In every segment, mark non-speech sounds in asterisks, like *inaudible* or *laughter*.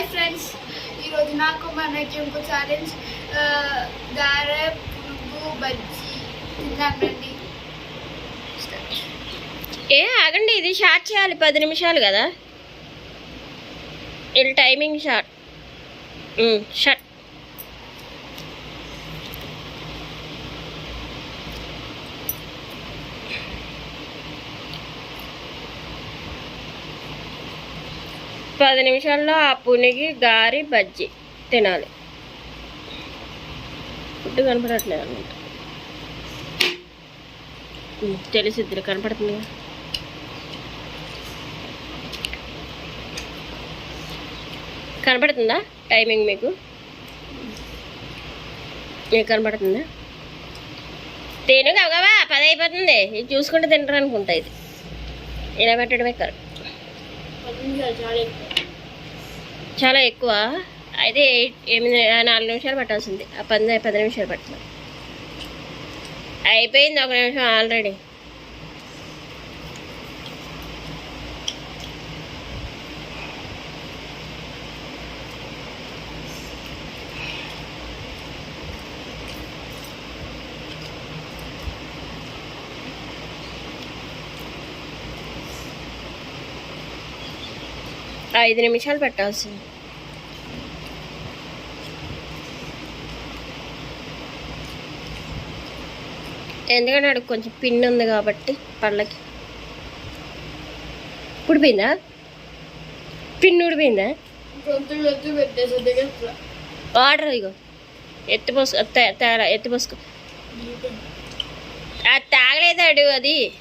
Hi friends ఈరోజు నాకు మనకి ఇంకో ఛాలెంజ్ గారె పురుగు బజ్జీ. తిన్నానండి ఏ ఆగండి ఇది షార్ట్ చేయాలి పది నిమిషాలు కదా. ఇది టైమింగ్ షార్ట్ షార్ట్ పది నిమిషాల్లో ఆ పునిగి గారి బజ్జి తినాలి. ఫుడ్ కనపడట్లేదు అనమాట తెలిసిద్ది కనపడుతుంది కదా. కనపడుతుందా టైమింగ్ మీకు? మీకు కనపడుతుందా? తిను కావా పది అయిపోతుంది. ఇది చూసుకుంటే తింటారు అనుకుంటా ఇది. ఇలా పెట్టడమే కరెక్ట్. చాలా ఎక్కువ. అయితే ఎయిట్ ఎనిమిది నాలుగు నిమిషాలు పట్టాల్సింది. ఆ పది పది నిమిషాలు పట్టింది అయిపోయింది ఒక నిమిషం ఆల్రెడీ. ఐదు నిమిషాలు పెట్టాల్సింది. ఎందుకంటే అక్కడ కొంచెం పిన్ ఉంది కాబట్టి పళ్ళకి. ఉడిపోయిందా? పిన్ ఉడిపోయిందా? వాటర్ ఇగో. ఎత్తి పోసు తే- తేరా ఎత్తి పోసుకో. అది తాగలేదాడు అది.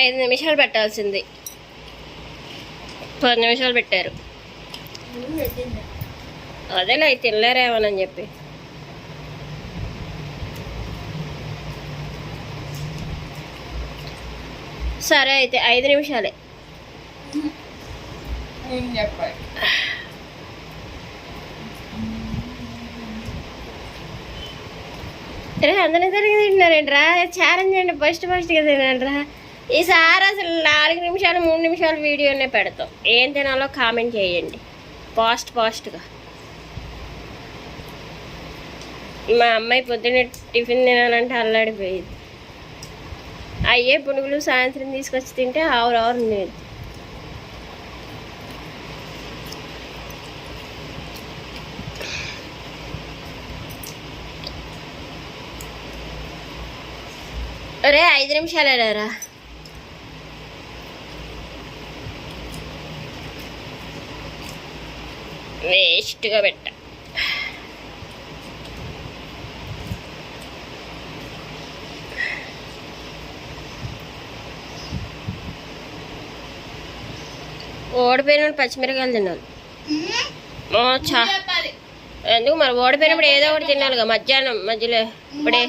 ఐదు నిమిషాలు పెట్టాల్సింది. పది నిమిషాలు పెట్టారు. అదేలే అవి తినలేరేమోనని చెప్పి. సరే అయితే ఐదు నిమిషాలే. చెప్పాలి? రే అందరూ తిరిగి తింటున్నారేంట్రా? ఛాలెంజ్ అండి ఫస్ట్ ఫస్ట్గా తినండిరా. ఈసారి అసలు నాలుగు నిమిషాలు మూడు నిమిషాలు వీడియోనే పెడతాం. ఏం తినాలో కామెంట్ చేయండి. ఫాస్ట్ ఫాస్ట్గా మా అమ్మాయి పొద్దున్నే టిఫిన్ తినాలంటే అల్లాడిపోయింది. అయ్యే పునుగులు సాయంత్రం తీసుకొచ్చి తింటే ఆవురు ఆవురు లేదు ఒరే ఐదు నిమిషాలు నిమిషాలేరా వేస్ట్గా పెట్ట. ఓడిపోయిన పచ్చిమిరకాయలు తిన్నాను చా. ఎందుకు మరి? ఓడిపోయినప్పుడు ఏదో ఒకటి తినాలిగా మధ్యాహ్నం మధ్యలో ఇప్పుడే.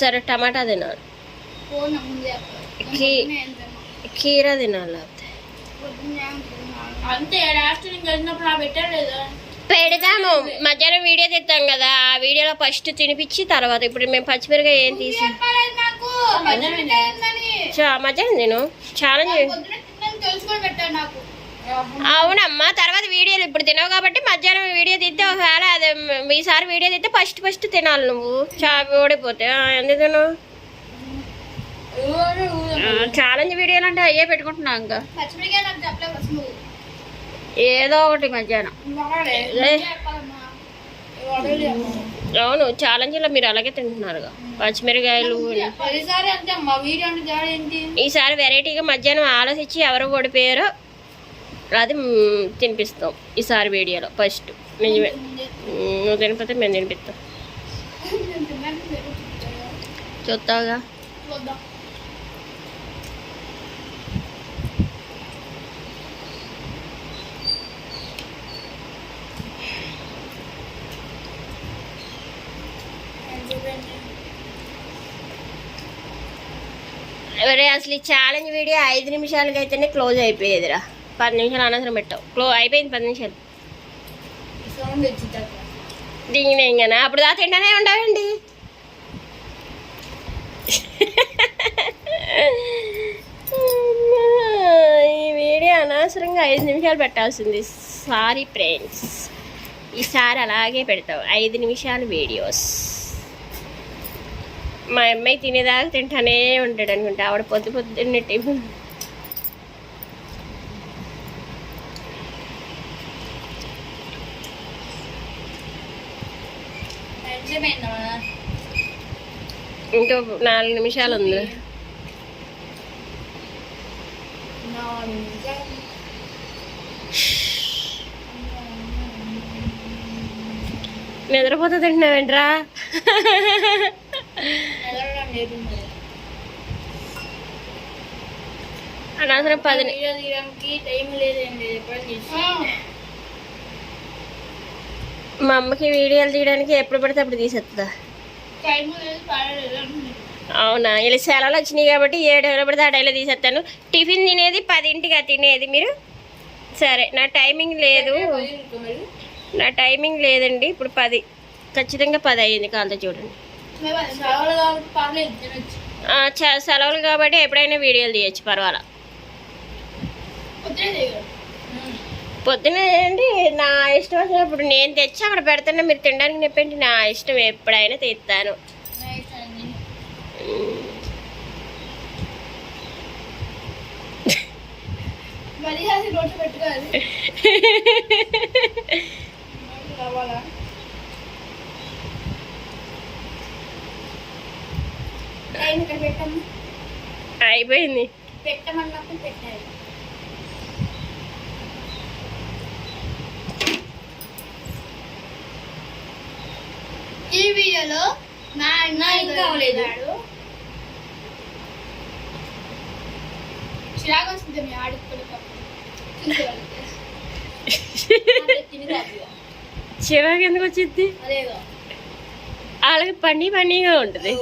సరే టమాటా తినాలి. కీరా తినాలి పెడతాము మధ్యాహ్నం వీడియో తీస్తాం కదా. ఆ వీడియోలో ఫస్ట్ తినిపించి తర్వాత ఇప్పుడు మేము పచ్చిమిరకాయ ఏం తీసి మధ్యాహ్నం నేను ఛాలెంజ్ అవునమ్మా తర్వాత వీడియోలు ఇప్పుడు తినవు కాబట్టి మధ్యాహ్నం వీడియో తీస్తే ఒకవేళ అదే ఈసారి వీడియో తీస్తే ఫస్ట్ ఫస్ట్ తినాలి నువ్వు. చా ఓడిపోతే. ఎందుకు తినవు? ఛాలెంజ్ వీడియోలు అంటే అయ్యే పెట్టుకుంటున్నాం ఇంకా. ఏదో ఒకటి మధ్యాహ్నం. అవును ఛాలెంజ్లో మీరు అలాగే తింటున్నారుగా. పచ్చిమిరకాయలు. ఈసారి వెరైటీగా మధ్యాహ్నం ఆలోచించి ఎవరు ఓడిపోయారో అది తినిపిస్తాం ఈసారి వీడియోలో. ఫస్ట్ నిజమే నువ్వు తినిపోతే మేము తినిపిస్తాం. చూస్తావుగా? అసలు ఈ ఛాలెంజ్ వీడియో ఐదు నిమిషాలకి అయితేనే క్లోజ్ అయిపోయేదిరా. పది నిమిషాలు అనవసరం పెట్టావు. క్లో అయిపోయింది పది నిమిషాలు. సౌండ్ అప్పుడు దా తింటానే ఉండవండి. ఈ వీడియో అనవసరంగా ఐదు నిమిషాలు పెట్టాల్సింది. సారీ ఫ్రెండ్స్ ఈసారి అలాగే పెడతాం ఐదు నిమిషాలు వీడియోస్. మా అమ్మాయి తినేదాకా తింటానే ఉంటాడు అనుకుంటా. ఆవిడ పొద్దు పొద్దున్న టిఫిన్ ఇంకో నాలుగు నిమిషాలు ఉంది నిద్రపోతా తింటున్నావేంట్రా? అనవసరం పది టైం లేదేం లేదు ఎప్పుడు తీసి మా అమ్మకి వీడియోలు తీయడానికి ఎప్పుడు పడితే అప్పుడు తీసేస్తుందా అవునా? ఇలా సెలవులు వచ్చినాయి కాబట్టి ఏడు పడితే ఆ టైంలో తీసేస్తాను టిఫిన్ తినేది పదింటిగా తినేది మీరు? సరే నా టైమింగ్ లేదు. నా టైమింగ్ లేదండి ఇప్పుడు పది. ఖచ్చితంగా పది అయ్యింది కాంత చూడండి. సెలవులు కాబట్టి ఎప్పుడైనా వీడియోలు తీయచ్చు పర్వాలా. పొద్దునే ఏంటి నా ఇష్టం వచ్చినప్పుడు నేను తెచ్చి అక్కడ పెడతాను మీరు తినడానికి చెప్పండి. నా ఇష్టం ఎప్పుడైనా తీస్తాను. అండి. అయిపోయింది. పెట్టమన్నప్పుడు పెట్టాలి. ఉన్నాడు. చిరాకు వస్తుంది మీ ఎందుకు వచ్చింది? వాళ్ళకి పని పనిగా ఉంటుంది.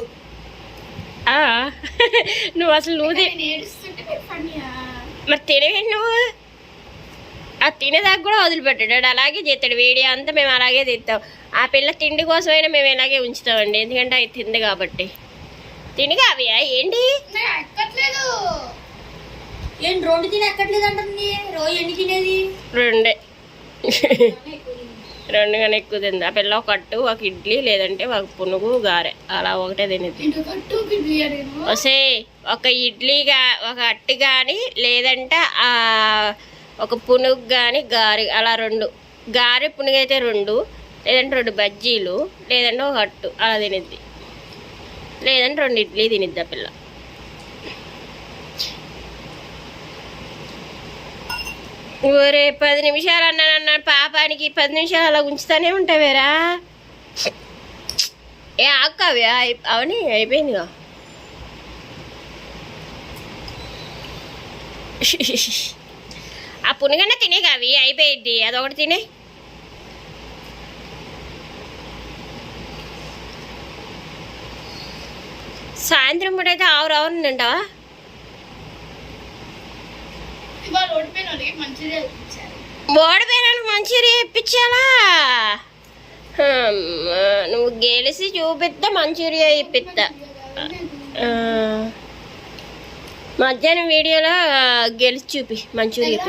నువ్వు అసలు నువ్వు మరి తినవేంటి నువ్వు? ఆ తినేదాకా కూడా వదిలిపెట్టాడు. అలాగే చేస్తాడు. వీడియో అంతా మేము అలాగే తీస్తాం ఆ పిల్ల తిండి కోసమైనా మేము ఇలాగే ఉంచుతామండి. ఎందుకంటే అది తింది కాబట్టి. తిండిగా అవి ఏంటి? ఏం రెండు తిని ఎక్కట్లేదు అంటుంది రోజు ఎన్ని తినేది? రెండే. రెండు కానీ ఎక్కువ తింది. ఆ పిల్ల ఒక అట్టు ఒక ఇడ్లీ లేదంటే ఒక పునుగు గారె. అలా ఒకటే తినేది. వసే ఒక ఇడ్లీ గా ఒక అట్టు కానీ లేదంటే ఆ ఒక పునుగు కానీ గారి అలా రెండు. గారె పునుగు అయితే రెండు లేదంటే రెండు బజ్జీలు లేదంటే ఒక అట్టు అలా తినిద్ది. లేదంటే రెండు ఇడ్లీ తినిద్ది ఆ పిల్ల. ఒరే పది నిమిషాలు అన్నాను అన్నాను పాపానికి పది నిమిషాలు అలా ఉంచుతానే ఉంటావేరా? ఏ ఆకావ్యా అవని అయిపోయిందిగా. *laughs* ఆ పునుగన్న తినే అవి అయిపోయింది అదొకటి తినే. సాయంత్రం పూట అయితే వాళ్ళకి మంచిగా ఇచ్చారు ఓడిపోయినానికి మంచిగా ఇప్పించాలా. నువ్వు గెలిచి చూపిస్తా మంచూరియా ఇప్పిస్తా మధ్యాహ్నం వీడియోలో గెలిచి చూపి మంచూరియా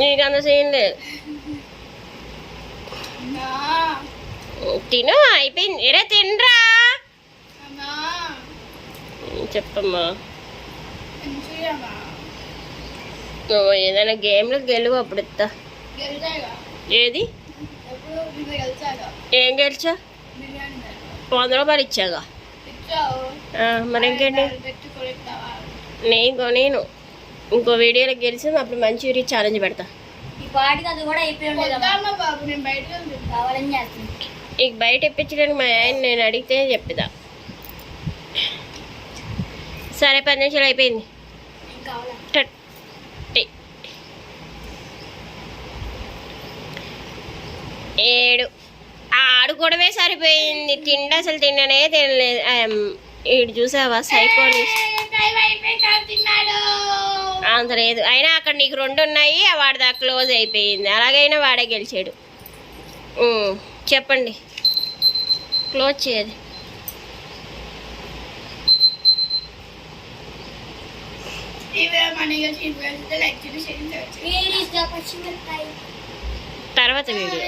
నీకు అంత సీన్ లేదు. తిను అయిపోయింది. ఎరే తినరా. చెప్పమ్మా. నువ్వు ఏదైనా గేమ్లో గెలువు అప్పుడు ఇస్తా ఏది? ఏం గెలిచా? వంద రూపాయలు ఇచ్చాగా. మరి ఇంకేంటి నేను నేను. ఇంకో వీడియోలో గెలిచింది అప్పుడు మంచూరియా ఛాలెంజ్ పెడతా. ఇక బయట ఇప్పించడానికి మా ఆయన నేను అడిగితే చెప్తా సరే పది నిమిషాలు అయిపోయింది. ఏడు. ఆడుకోవడమే సరిపోయింది. తిండి అసలు తిననే తినలేదు. చూసావా? సైకోని అంత లేదు. అయినా అక్కడ నీకు రెండు ఉన్నాయి ఆ వాడి దాకా క్లోజ్ అయిపోయింది. అలాగైనా వాడే గెలిచాడు. చెప్పండి. క్లోజ్ చేయదు ఇవే లైక్ చేసి తర్వాత వీడియో.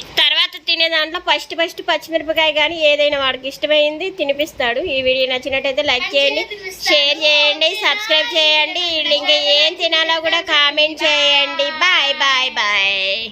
ఇంత తర్వాత తినే దాంట్లో ఫస్ట్ ఫస్ట్ పచ్చిమిరపకాయ కానీ ఏదైనా వాడికి ఇష్టమైంది తినిపిస్తాడు. ఈ వీడియో నచ్చినట్టయితే లైక్ చేయండి షేర్ చేయండి సబ్స్క్రైబ్ చేయండి. వీళ్ళు ఇంకా ఏం తినాలో కూడా కామెంట్ చేయండి. Bye bye bye.